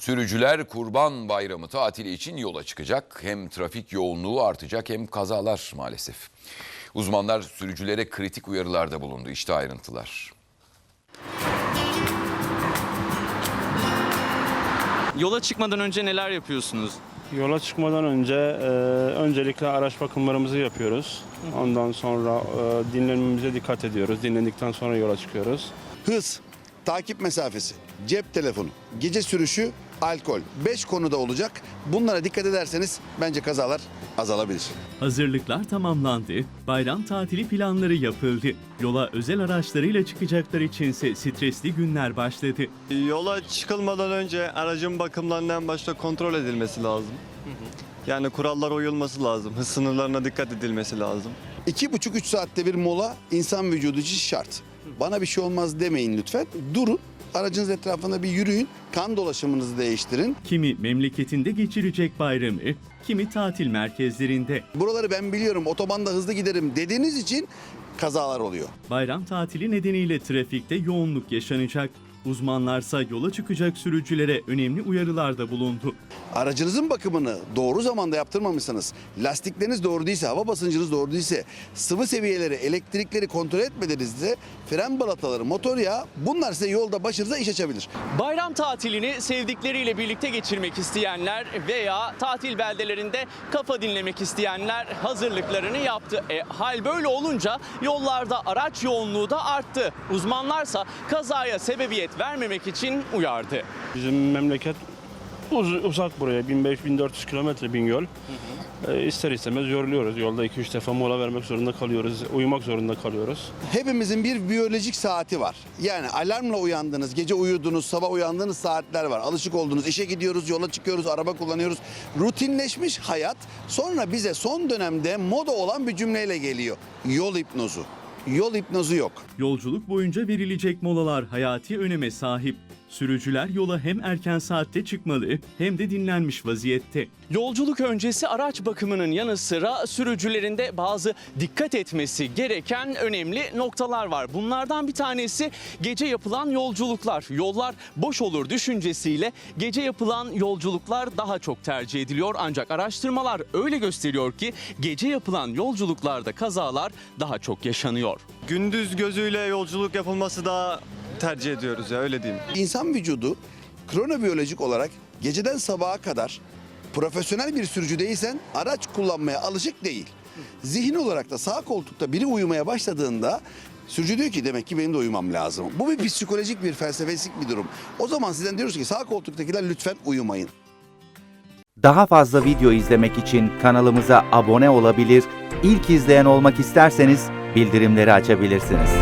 Sürücüler Kurban Bayramı tatili için yola çıkacak. Hem trafik yoğunluğu artacak hem kazalar maalesef. Uzmanlar sürücülere kritik uyarılarda bulundu. İşte ayrıntılar. Yola çıkmadan önce neler yapıyorsunuz? Yola çıkmadan önce e, öncelikle araç bakımlarımızı yapıyoruz. Ondan sonra e, dinlenmemize dikkat ediyoruz. Dinlendikten sonra yola çıkıyoruz. hız, takip mesafesi, cep telefonu, gece sürüşü, alkol. 5 konuda olacak. Bunlara dikkat ederseniz bence kazalar azalabilir. Hazırlıklar tamamlandı, bayram tatili planları yapıldı. Yola özel araçlarıyla çıkacaklar içinse stresli günler başladı. Yola çıkılmadan önce aracın bakımlarından başta kontrol edilmesi lazım. Yani kurallara uyulması lazım. Hız sınırlarına dikkat edilmesi lazım. 2,5-3 saatte bir mola insan vücudu için şart. Bana bir şey olmaz demeyin lütfen. Durun. Aracınız etrafında bir yürüyün. Kan dolaşımınızı değiştirin. Kimi memleketinde geçirecek bayramı, kimi tatil merkezlerinde. Buraları ben biliyorum. Otobanda hızlı giderim dediğiniz için kazalar oluyor. Bayram tatili nedeniyle trafikte yoğunluk yaşanacak. Uzmanlarsa yola çıkacak sürücülere önemli uyarılarda bulundu. Aracınızın bakımını doğru zamanda yaptırmamışsanız, lastikleriniz doğru değilse, hava basıncınız doğru değilse, sıvı seviyeleri, elektrikleri kontrol etmediğinizde fren balataları, motor yağı bunlar size yolda başınıza iş açabilir. Bayram tatilini sevdikleriyle birlikte geçirmek isteyenler veya tatil beldelerinde kafa dinlemek isteyenler hazırlıklarını yaptı. E, hal böyle olunca yollarda araç yoğunluğu da arttı. Uzmanlarsa kazaya sebebiyet vermemek için uyardı. Bizim memleket uz- uzak buraya. 1500-1400 kilometre Bingöl. E, ister istemez yoruluyoruz. Yolda 2-3 defa mola vermek zorunda kalıyoruz. Uyumak zorunda kalıyoruz. Hepimizin bir biyolojik saati var. Yani alarmla uyandığınız, gece uyudunuz, sabah uyandığınız saatler var. Alışık olduğunuz, işe gidiyoruz, yola çıkıyoruz, araba kullanıyoruz. Rutinleşmiş hayat sonra bize son dönemde moda olan bir cümleyle geliyor. Yol hipnozu. Yol hipnozu yok. Yolculuk boyunca verilecek molalar hayati öneme sahip. Sürücüler yola hem erken saatte çıkmalı hem de dinlenmiş vaziyette. Yolculuk öncesi araç bakımının yanı sıra sürücülerinde bazı dikkat etmesi gereken önemli noktalar var. Bunlardan bir tanesi gece yapılan yolculuklar. Yollar boş olur düşüncesiyle gece yapılan yolculuklar daha çok tercih ediliyor. Ancak araştırmalar öyle gösteriyor ki gece yapılan yolculuklarda kazalar daha çok yaşanıyor. Gündüz gözüyle yolculuk yapılması daha tercih ediyoruz ya öyle diyeyim. İnsan vücudu kronobiyolojik olarak geceden sabaha kadar profesyonel bir sürücü değilsen araç kullanmaya alışık değil. Zihin olarak da sağ koltukta biri uyumaya başladığında sürücü diyor ki demek ki benim de uyumam lazım. Bu bir psikolojik bir felsefesik bir durum. O zaman sizden diyoruz ki sağ koltuktakiler lütfen uyumayın. Daha fazla video izlemek için kanalımıza abone olabilir, ilk izleyen olmak isterseniz bildirimleri açabilirsiniz.